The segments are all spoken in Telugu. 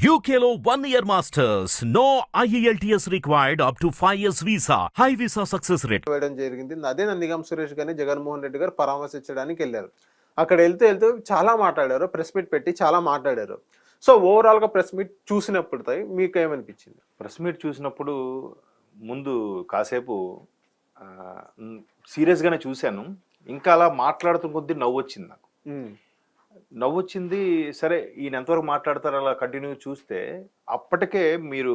One year masters. No E IELTS required up to 5 years visa. High visa success rate. వేయడం జరిగింది. అదే నందిగం సురేష్ గారిని జగన్మోహన్ రెడ్డి గారు పరామర్శించడానికి వెళ్ళారు. అక్కడ వెళ్తూ వెళ్తూ చాలా మాట్లాడారు. ప్రెస్ మీట్ పెట్టి చాలా మాట్లాడారు. సో ఓవరాల్గా ప్రెస్ మీట్ చూసినప్పుడు మీకు ఏమనిపించింది ప్రెస్ మీట్ చూసినప్పుడు ముందు కాసేపు సీరియస్గానే చూశాను. ఇంకా అలా మాట్లాడుతున్న కొద్దీ నవ్వు వచ్చింది నాకు ఉమ్, నవ్వు వచ్చింది సరే ఈయన ఎంతవరకు మాట్లాడతారో అలా కంటిన్యూ చూస్తే అప్పటికే మీరు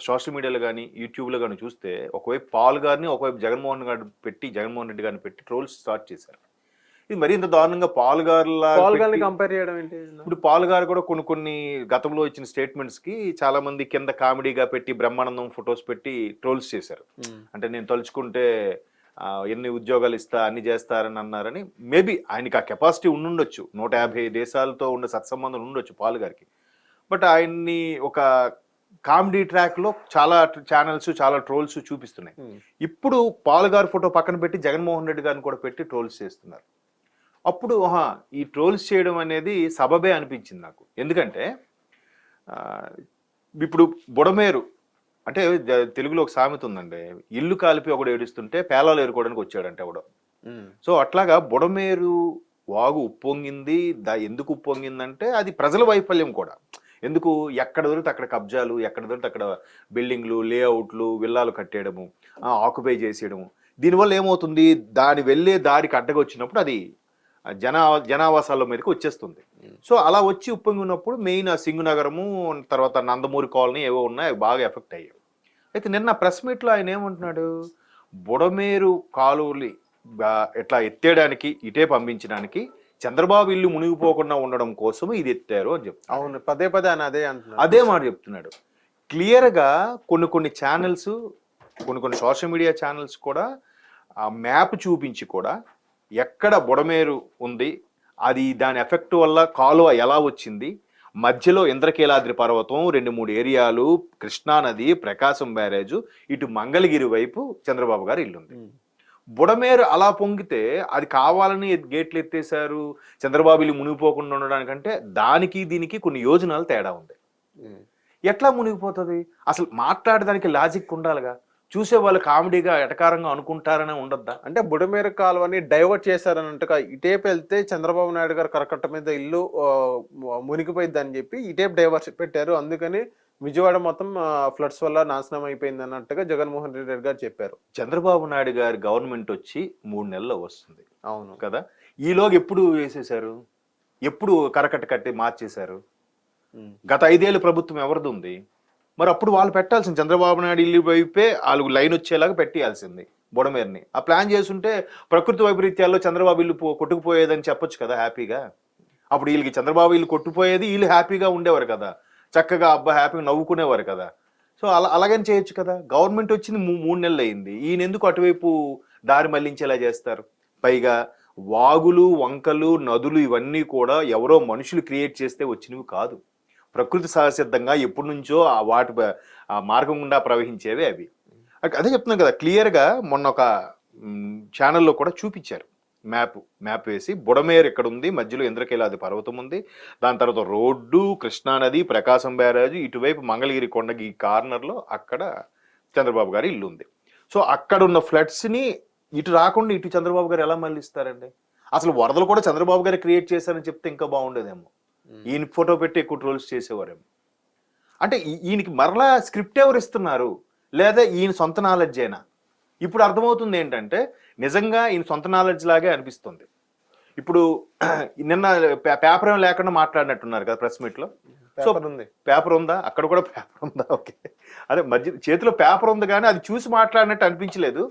సోషల్ మీడియాలో కానీ యూట్యూబ్లో కానీ చూస్తే ఒకవైపు పాల్ గారిని ఒకవైపు జగన్మోహన్ గారిని పెట్టి జగన్మోహన్ రెడ్డి గారిని పెట్టి ట్రోల్స్ స్టార్ట్ చేశారు. ఇది మరీ ఇంత దారుణంగా పాల్ పెట్టి- కంపేర్ చేయడం ఏంటి? ఇప్పుడు పాల్ గారు కూడా కొన్ని కొన్ని గతంలో ఇచ్చిన స్టేట్మెంట్స్కి చాలా మంది కింద కామెడీగా పెట్టి బ్రహ్మానందం ఫొటోస్ పెట్టి ట్రోల్స్ చేశారు. అంటే నేను తలుచుకుంటే ఎన్ని ఉద్యోగాలు ఇస్తా అన్ని చేస్తారని అన్నారని మేబీ ఆయనకి ఆ కెపాసిటీ ఉండుండొచ్చు. నూట యాభై దేశాలతో ఉన్న సత్సంబంధం ఉండొచ్చు పాల్ గారికి. బట్ ఆయన్ని ఒక కామెడీ ట్రాక్లో చాలా ఛానల్స్ చాలా ట్రోల్స్ చూపిస్తున్నాయి. ఇప్పుడు పాల్ గారి ఫోటో పక్కన పెట్టి జగన్మోహన్ రెడ్డి గారిని కూడా పెట్టి ట్రోల్స్ చేస్తున్నారు. అప్పుడు ఈ ట్రోల్స్ చేయడం అనేది సబబే అనిపించింది నాకు. ఎందుకంటే ఇప్పుడు బుడమేరు అంటే తెలుగులో ఒక సామెత ఉందండి. ఇల్లు కాలిపి ఒకడు ఏడుస్తుంటే పేలాలు ఏరుకోవడానికి వచ్చాడంటే ఒకడు సో అట్లాగా బుడమేరు వాగు ఉప్పొంగింది. దా ఎందుకు ఉప్పొంగిందంటే అది ప్రజల వైఫల్యం కూడా. ఎందుకు? ఎక్కడ దొరికితే అక్కడ కబ్జాలు ఎక్కడ దొరికితే అక్కడ బిల్డింగ్లు లేఅవుట్లు విల్లాలు కట్టేయడము ఆక్యుపై చేసేయడము. దీనివల్ల ఏమవుతుంది? దాని వెళ్ళే దారికి అడ్డగా వచ్చినప్పుడు అది జనా జనావాసాల మీదకి వచ్చేస్తుంది. సో అలా వచ్చి ఉప్పొంగి ఉన్నప్పుడు మెయిన్ ఆ సింగునగరము తర్వాత నందమూరి కాలనీ ఏవో ఉన్నాయి బాగా ఎఫెక్ట్ అయ్యాయి. అయితే నిన్న ప్రెస్ మీట్లో ఆయన ఏమంటున్నాడు? బుడమేరు కాలువలు ఇట్లా ఎత్తేయడానికి ఇటే పంపించడానికి చంద్రబాబు ఇల్లు మునిగిపోకుండా ఉండడం కోసం ఇది ఎత్తారు అని చెప్తాను అవును పదే పదే ఆయన అదే అంటున్నారు అదే మాట చెప్తున్నాడు. క్లియర్గా కొన్ని కొన్ని ఛానల్స్ కొన్ని కొన్ని సోషల్ మీడియా ఛానల్స్ కూడా ఆ మ్యాప్ చూపించి కూడా ఎక్కడ బుడమేరు ఉంది అది దాని ఎఫెక్ట్ వల్ల కాలువ ఎలా వచ్చింది మధ్యలో ఇంద్రకీలాద్రి పర్వతం రెండు మూడు ఏరియాలు కృష్ణా నది ప్రకాశం బ్యారేజ్ ఇటు మంగళగిరి వైపు చంద్రబాబు గారి ఇల్లుంది బుడమేరు అలా పొంగితే అది కావాలని గేట్లు ఎత్తేసారు చంద్రబాబు ఇల్లు మునిగిపోకుండా ఉండడానికంటే దానికి దీనికి కొన్ని యోజనాలు తేడా ఉంది. ఎట్లా మునిగిపోతుంది? అసలు మాట్లాడడానికి లాజిక్ ఉండాలిగా. చూసే వాళ్ళు కామెడీగా ఎటకారంగా అనుకుంటారనే ఉండద్దా? అంటే బుడమేరు కాలువని డైవర్ట్ చేశారన్నట్టుగా ఇటేపు వెళ్తే చంద్రబాబు నాయుడు గారు కరకట్ట మీద ఇల్లు ఆ, మునిగిపోయింది అని చెప్పి ఇటేపు డైవర్ట్ పెట్టారు. అందుకని విజయవాడ మొత్తం ఫ్లడ్స్ వల్ల నాశనం అయిపోయింది అన్నట్టుగా జగన్మోహన్ రెడ్డి గారు చెప్పారు. చంద్రబాబు నాయుడు గారి గవర్నమెంట్ వచ్చి మూడు నెలల్లో వస్తుంది. అవును. కదా? ఈలోగా ఎప్పుడు వేసేశారు? ఎప్పుడు కరకట్ట కట్టి మార్చేశారు? గత ఐదేళ్ళు ప్రభుత్వం ఎవరిది ఉంది? మరి అప్పుడు వాళ్ళు పెట్టాల్సింది. చంద్రబాబు నాయుడు ఇల్లు వైపే వాళ్ళు లైన్ వచ్చేలాగా పెట్టేయాల్సింది బుడమేరుని. ఆ ప్లాన్ చేసుంటే ప్రకృతి వైపరీత్యాల్లో చంద్రబాబు ఇల్లు పో- కొట్టుకుపోయేదని చెప్పొచ్చు కదా హ్యాపీగా. అప్పుడు వీళ్ళకి చంద్రబాబు ఇల్లు కొట్టుపోయేది వీళ్ళు హ్యాపీగా ఉండేవారు కదా. చక్కగా అబ్బా హ్యాపీగా నవ్వుకునేవారు కదా. సో అలా అలాగని చేయొచ్చు కదా. గవర్నమెంట్ వచ్చింది మూ- మూడు నెలలు అయింది. ఈయన ఎందుకు అటువైపు దారి మళ్ళించేలా చేస్తారు? పైగా వాగులు వంకలు నదులు ఇవన్నీ కూడా ఎవరో మనుషులు క్రియేట్ చేస్తే వచ్చినవి కాదు. ప్రకృతి సహసిద్ధంగా ఎప్పటి నుంచో ఆ వాటి ఆ మార్గం గుండా ప్రవహించేవి అవి. అదే చెప్తున్నాను కదా క్లియర్గా మొన్న ఒక ఛానల్లో కూడా చూపించారు. మ్యాప్ మ్యాప్ వేసి బుడమేరు ఇక్కడ ఉంది మధ్యలో ఇంద్రకీలాది పర్వతం ఉంది దాని తర్వాత రోడ్డు కృష్ణానది ప్రకాశం బ్యారేజ్ ఇటువైపు మంగళగిరి కొండకి ఈ కార్నర్లో అక్కడ చంద్రబాబు గారి ఇల్లు ఉంది. సో అక్కడ ఉన్న ఫ్లడ్స్ని ఇటు రాకుండా ఇటు చంద్రబాబు గారు ఎలా మళ్ళిస్తారండి? అసలు వరదలు కూడా చంద్రబాబు గారు క్రియేట్ చేశారని చెప్తే ఇంకా బాగుండేదేమో. ఈయన ఫోటో పెట్టి ఎక్కువ ట్రోల్స్ చేసేవారేమో. అంటే ఈయనకి మరలా స్క్రిప్ట్ ఎవరు ఇస్తున్నారు? లేదా ఈయన సొంత నాలెడ్జ్ అయినా ఇప్పుడు అర్థమవుతుంది ఏంటంటే నిజంగా ఈయన సొంత నాలెడ్జ్ లాగే అనిపిస్తుంది. ఇప్పుడు నిన్న పేపర్ ఏం లేకుండా మాట్లాడినట్టున్నారు కదా ప్రెస్ మీట్లో పేపర్ ఉంది. పేపర్ ఉందా? అక్కడ కూడా పేపర్ ఉందా? ఓకే అదే మధ్య చేతిలో పేపర్ ఉంది కానీ అది చూసి మాట్లాడినట్టు అనిపించలేదు.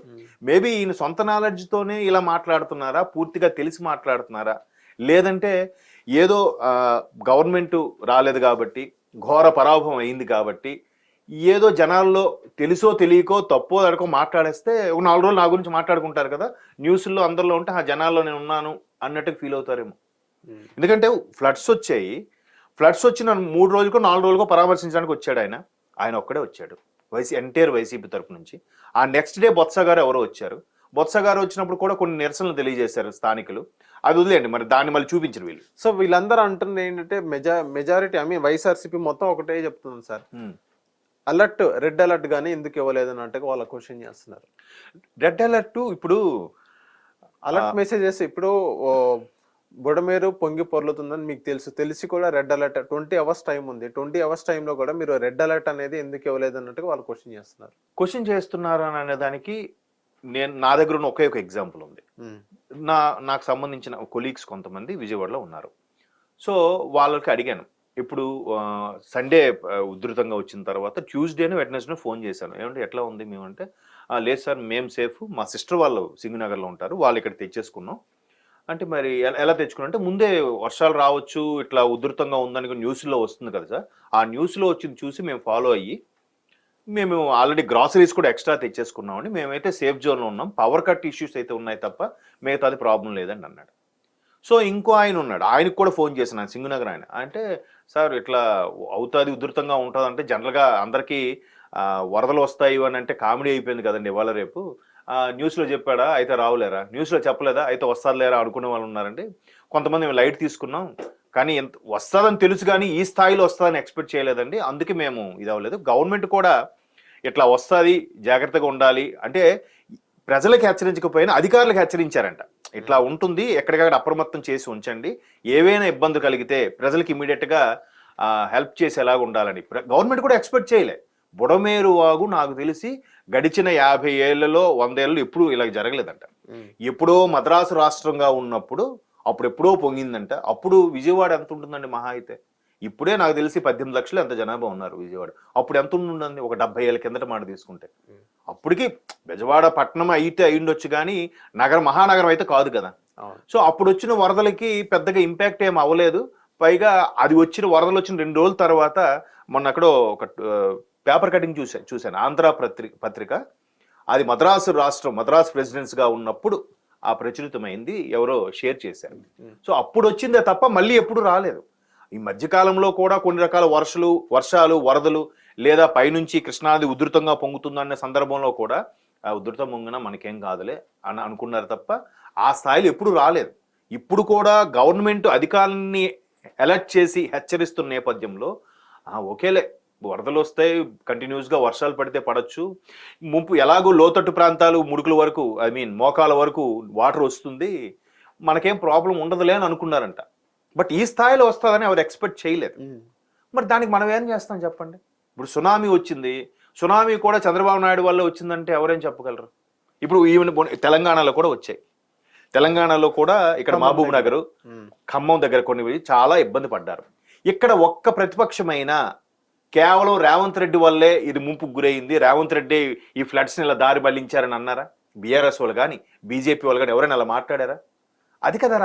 మేబీ ఈయన సొంత knowledge తోనే ఇలా మాట్లాడుతున్నారా? పూర్తిగా తెలిసి మాట్లాడుతున్నారా? లేదంటే ఏదో గవర్నమెంట్ రాలేదు కాబట్టి ఘోర పరాభవం అయింది కాబట్టి ఏదో జనాల్లో తెలుసో తెలియకో తప్పో అడకో మాట్లాడేస్తే ఒక నాలుగు రోజులు నా గురించి మాట్లాడుకుంటారు కదా న్యూస్లో అందరిలో ఉంటే ఆ జనాల్లో నేను ఉన్నాను అన్నట్టు ఫీల్ అవుతారేమో. ఎందుకంటే ఫ్లడ్స్ వచ్చాయి. ఫ్లడ్స్ వచ్చిన మూడు రోజులకో నాలుగు రోజులకో పరామర్శించడానికి వచ్చాడు ఆయన ఆయన ఒక్కడే వచ్చాడు. వైసీ ఎన్టీఆర్ వైసీపీ తరపు నుంచి. ఆ నెక్స్ట్ డే బొత్స గారు ఎవరో వచ్చారు. బొత్స గారు వచ్చినప్పుడు కూడా కొన్ని నిరసనలు తెలియజేశారు స్థానికులు. అది వదిలేండి మరి దాన్ని మళ్ళీ చూపించరు వీళ్ళు. సో వీళ్ళందరూ అంటుంది ఏంటంటే మెజా మెజారిటీ ఐ మీన్ వైఎస్ఆర్సీపీ మొత్తం ఒకటే చెప్తుంది సార్. అలర్ట్ రెడ్ అలర్ట్ గానీ ఎందుకు ఇవ్వలేదు అన్నట్టుగా వాళ్ళ క్వశ్చన్ చేస్తున్నారు. రెడ్ అలర్ట్ ఇప్పుడు అలర్ట్ మెసేజెస్ ఇప్పుడు బుడమేరు పొంగి పొర్లుతుందని మీకు తెలుసు. తెలిసి కూడా red alert twenty hours time ఉంది. ట్వంటీ అవర్స్లో కూడా మీరు రెడ్ అలర్ట్ అనేది ఎందుకు ఇవ్వలేదు అన్నట్టుగా వాళ్ళు క్వశ్చన్ చేస్తున్నారు. క్వశ్చన్ చేస్తున్నారు అనే దానికి నేను నా దగ్గర ఉన్న ఒకే ఒక ఎగ్జాంపుల్ ఉంది. నా నాకు సంబంధించిన కొలీగ్స్ కొంతమంది విజయవాడలో ఉన్నారు. సో వాళ్ళకి అడిగాను. ఇప్పుడు సండే ఉధృతంగా వచ్చిన తర్వాత ట్యూస్డేనే వెడ్నెస్డే ఫోన్ చేశాను. ఏమంటే ఎట్లా ఉంది? మేము అంటే "ఆ, లేదు సార్ మేము సేఫ్. మా సిస్టర్ వాళ్ళు సింగనగర్లో ఉంటారు. వాళ్ళు ఇక్కడ తెచ్చేసుకున్నాం. అంటే మరి ఎలా తెచ్చుకున్నాం? అంటే ముందే వర్షాలు రావచ్చు ఇట్లా ఉధృతంగా ఉందని న్యూస్లో వస్తుంది కదా సార్. ఆ న్యూస్లో వచ్చింది చూసి మేము ఫాలో అయ్యి మేము ఆల్రెడీ గ్రాసరీస్ కూడా ఎక్స్ట్రా తెచ్చేసుకున్నామండి. మేమైతే సేఫ్ జోన్లో ఉన్నాం. పవర్ కట్ ఇష్యూస్ అయితే ఉన్నాయి తప్ప మిగతాది ప్రాబ్లం లేదండి అన్నాడు. సో ఇంకో ఆయన ఉన్నాడు. ఆయనకు కూడా ఫోన్ చేసిన సింగునగర్ ఆయన. అంటే సార్ ఇట్లా అవుతుంది ఉధృతంగా ఉంటుంది అంటే జనరల్గా అందరికీ వరదలు వస్తాయి అని అంటే కామెడీ అయిపోయింది కదండి ఇవాళ రేపు. న్యూస్లో చెప్పాడా? అయితే రావులేరా? న్యూస్లో చెప్పలేదా? అయితే వస్తారులేరా? అనుకునే వాళ్ళు ఉన్నారండి. కొంతమంది మేము లైట్ తీసుకున్నాం. కానీ ఎంత వస్తుందని తెలుసు కానీ ఈ స్థాయిలో వస్తుందని ఎక్స్పెక్ట్ చేయలేదండి. అందుకే మేము ఇది అవ్వలేదు గవర్నమెంట్ కూడా ఇట్లా వస్తుంది జాగ్రత్తగా ఉండాలి. అంటే ప్రజలకు హెచ్చరించకపోయినా అధికారులకు హెచ్చరించారంట. ఇట్లా ఉంటుంది ఎక్కడికక్కడ అప్రమత్తం చేసి ఉంచండి. ఏవైనా ఇబ్బంది కలిగితే ప్రజలకు ఇమీడియట్గా హెల్ప్ చేసేలాగా ఉండాలని. గవర్నమెంట్ కూడా ఎక్స్పెక్ట్ చేయలే. బుడమేరు వాగు నాకు తెలిసి గడిచిన యాభై ఏళ్ళలో వందేళ్ళు ఎప్పుడు ఇలా జరగలేదంట. ఉమ్, ఎప్పుడో మద్రాసు రాష్ట్రంగా ఉన్నప్పుడు అప్పుడు ఎప్పుడో పొంగిందంట. అప్పుడు విజయవాడ ఎంత ఉంటుందండి మహా అయితే? ఇప్పుడే నాకు తెలిసి పద్దెనిమిది లక్షలు ఎంత జనాభా ఉన్నారు విజయవాడ. అప్పుడు ఎంత ఉండండి ఒక డెబ్బై ఏళ్ళ కిందట మాట తీసుకుంటే. అప్పటికి బెజవాడ పట్టణం అయితే అయ్యుండొచ్చు కానీ నగరం మహానగరం అయితే కాదు కదా. సో అప్పుడు వచ్చిన వరదలకి పెద్దగా ఇంపాక్ట్ ఏం అవ్వలేదు. పైగా అది వచ్చిన వరదలు వచ్చిన రెండు రోజుల తర్వాత మొన్న అక్కడ ఒక పేపర్ కటింగ్ చూసా చూశాను. ఆంధ్ర పత్రిక పత్రిక. అది మద్రాసు రాష్ట్రం మద్రాసు ప్రెసిడెన్సీ గా ఉన్నప్పుడు ఆ ప్రచురితమైంది ఎవరో షేర్ చేశారు. సో అప్పుడు వచ్చిందే తప్ప మళ్ళీ ఎప్పుడు రాలేదు. ఈ మధ్యకాలంలో కూడా కొన్ని రకాల వర్షాలు వర్షాలు వరదలు లేదా పైనుంచి కృష్ణానది ఉధృతంగా పొంగుతుందనే సందర్భంలో కూడా ఆ ఉధృతం పొంగినా మనకేం కాదులే అని అనుకున్నారు తప్ప ఆ స్థాయిలో ఎప్పుడు రాలేదు. ఇప్పుడు కూడా గవర్నమెంట్ అధికారులని అలర్ట్ చేసి హెచ్చరిస్తున్న నేపథ్యంలో ఆ, ఓకేలే వరదలు వస్తాయి కంటిన్యూస్గా వర్షాలు పడితే పడచ్చు. ముంపు ఎలాగో లోతట్టు ప్రాంతాలు ముడుకుల వరకు ఐ మీన్ మోకాల వరకు వాటర్ వస్తుంది. మనకేం ప్రాబ్లం ఉండదులే అని అనుకున్నారంట. బట్ ఈ స్థాయిలో వస్తుందని ఎవరు ఎక్స్పెక్ట్ చేయలేదు. మరి దానికి మనం ఏం చేస్తాం చెప్పండి? ఇప్పుడు సునామీ వచ్చింది. సునామీ కూడా చంద్రబాబు నాయుడు వల్ల వచ్చిందంటే ఎవరేం చెప్పగలరు? ఇప్పుడు ఈవెన్ తెలంగాణలో కూడా వచ్చాయి. తెలంగాణలో కూడా ఇక్కడ మహబూబ్. నగర్ ఖమ్మం దగ్గర కొన్ని చాలా ఇబ్బంది పడ్డారు. ఇక్కడ ఒక్క ప్రతిపక్షమైన కేవలం రేవంత్ రెడ్డి వల్లే ఇది ముంపుకు గురైంది. రేవంత్ రెడ్డి ఈ ఫ్లడ్స్ని ఇలా దారి బలించారని అన్నారా? బీఆర్ఎస్ వాళ్ళు కానీ బీజేపీ వాళ్ళు కానీ ఎవరైనా అలా మాట్లాడారా? అది కదా